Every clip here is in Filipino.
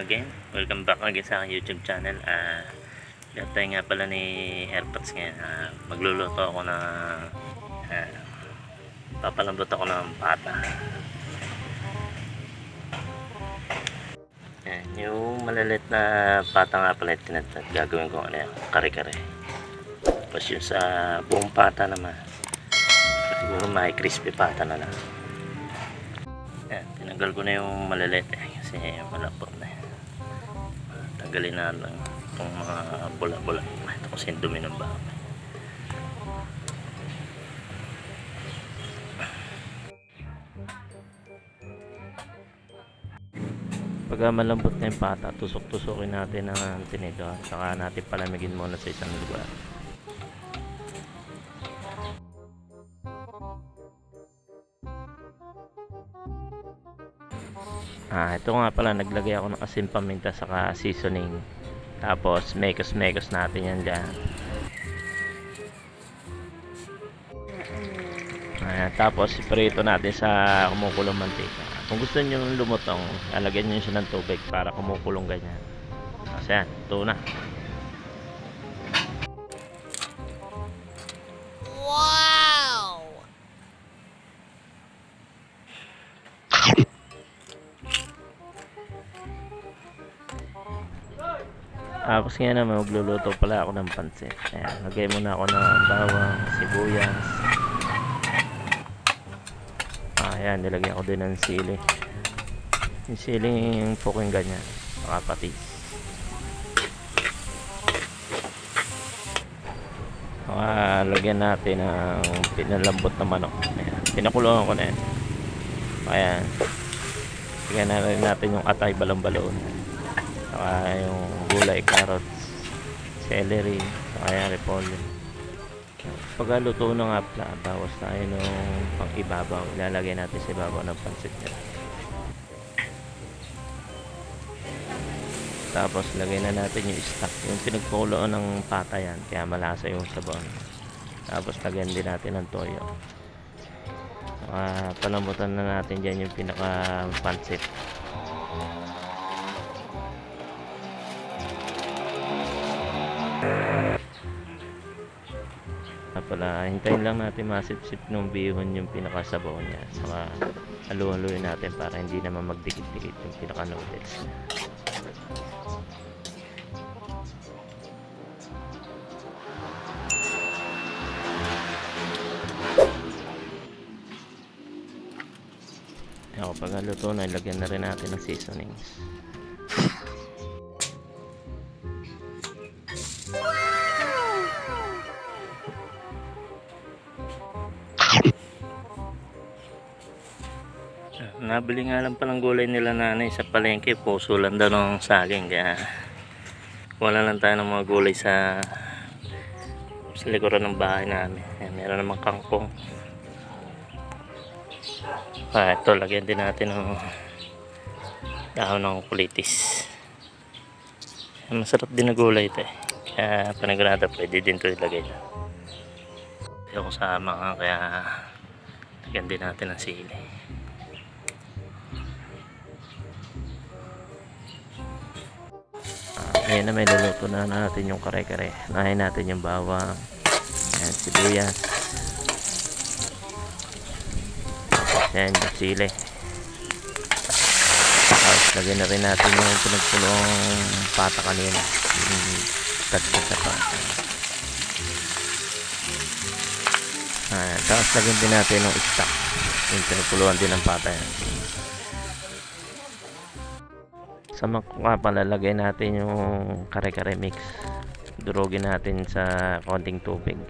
again? Welcome back again sa aking YouTube channel. Ah, uh, tayo nga pala ni Airpods ngayon. Ah, magluluto ako ng ah, papalambot ako ng pata. Yan, yung malalit na pata nga pala tinatag gagawin ko ano yan, kare-kare. Tapos yung sa buong pata naman, siguro may crispy pata na lang. Yan, tinanggal ko na yung malalit eh, kasi malapot na yan. Tanggalin na lang itong mga bula-bula. Ito kasi yung dumi ng bahay. Pagka malambot na yung pata, tusok-tusokin natin ng tinidor. Saka natin palamigin muna sa isang lugar. Ah, ito nga pala, naglagay ako ng asin paminta saka seasoning. Tapos, mekos-mekos natin yan dyan. Ayan, tapos, iprito natin sa kumukulong mantika. Kung gusto nyo lumutong, lalagyan nyo siya ng tubig para kumukulong ganyan. Kasi yan, ito na. Tapos nga naman, magluluto pala ako ng pansit. Ayan, lagay muna ako ng bawang, sibuyas. Ah, ayan, nilagyan ko din ng sili. Yung siling puking ganyan. Saka patis. Saka lagyan natin ng pinalambot na manok. Ayan, pinakulungan ko na yan. Ayan. Lagyan na rin natin yung atay balong-balon. Saka yung gulay, carrots, celery, yung repolyo. Pagka luto na nga pala, bawas tayo nung pang ibabaw. Ilalagay natin sa ibabaw ng pansit nila. Tapos lagay na natin yung stock. Yung pinagkuloan ng pata yan, kaya malasa yung sabon. Tapos lagyan din natin ng toyo. Saka palambutan na natin dyan yung pinaka pansit. Pala. Hintayin lang natin masipsip ng bihon yung pinakasabaw niya. Saka halu-haluin natin para hindi naman magdikit-dikit yung pinaka noodles Ako, pag luto na, ilagyan na rin natin ng seasonings. Nabili nga lang palang gulay nila nanay sa palengke. Puso lang daw ng saging. Kaya wala lang tayo ng mga gulay sa sa likuran ng bahay namin. Ayan, meron namang kangkong. Ah, ito, lagyan din natin ng dahon ng kulitis. Ayan, Masarap din na gulay ito eh. Kaya panagurada pwede din ito ilagay na. Ayaw ko sa mga kaya lagyan din natin ng sili. Ayan na may luluto na natin yung kare-kare. Nahin natin yung bawang. Ayan, sibuyas. Tapos yan, yung sili. Tapos lagyan na rin natin yung pinagpulong pata kanina. Yung tagtag sa pata. Ayan, tapos lagyan din natin yung stock. Yung pinagpuluhan din ng pata yan. Sa mga palalagay natin yung kare-kare mix. Durugin natin sa konting tubig.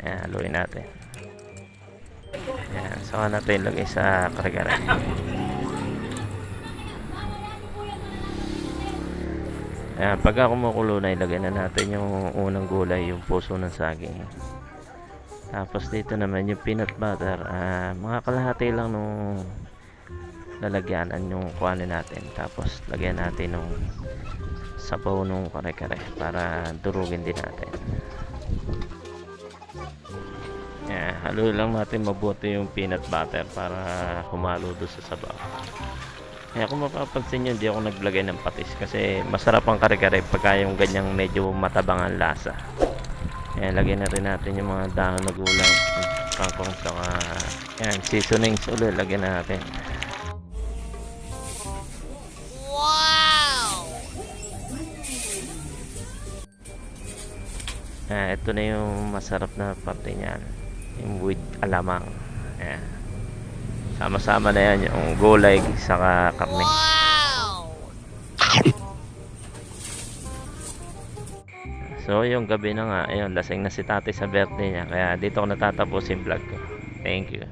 Ayan, haluin natin. Ayan, saka natin ilagay sa kare-kare. Ayan, pagka kumukulo na, ilagay na natin yung unang gulay, yung puso ng saging. Tapos dito naman yung peanut butter, ah, mga kalahati lang nung lalagyanan yung kuhanin natin tapos lagyan natin nung sabaw nung kare-kare para durugin din natin yeah, halo lang natin mabuti yung peanut butter para humalo doon sa sabaw Kaya kung mapapansin nyo, hindi ako naglagay ng patis kasi masarap ang kare-kare pagka yung ganyang medyo matabang ang lasa. Ayan, lagyan na rin natin yung mga dahon na gulay. Kangkong saka, yan, seasonings ulit, lagyan na natin. Ah, ito na yung masarap na parte niyan. Yung with alamang. Sama-sama na yan yung gulay saka karne. Wow! So, yung gabi na nga, ayun, lasing na si tatay sa birthday niya. Kaya dito ko natatapos yung vlog ko. Thank you.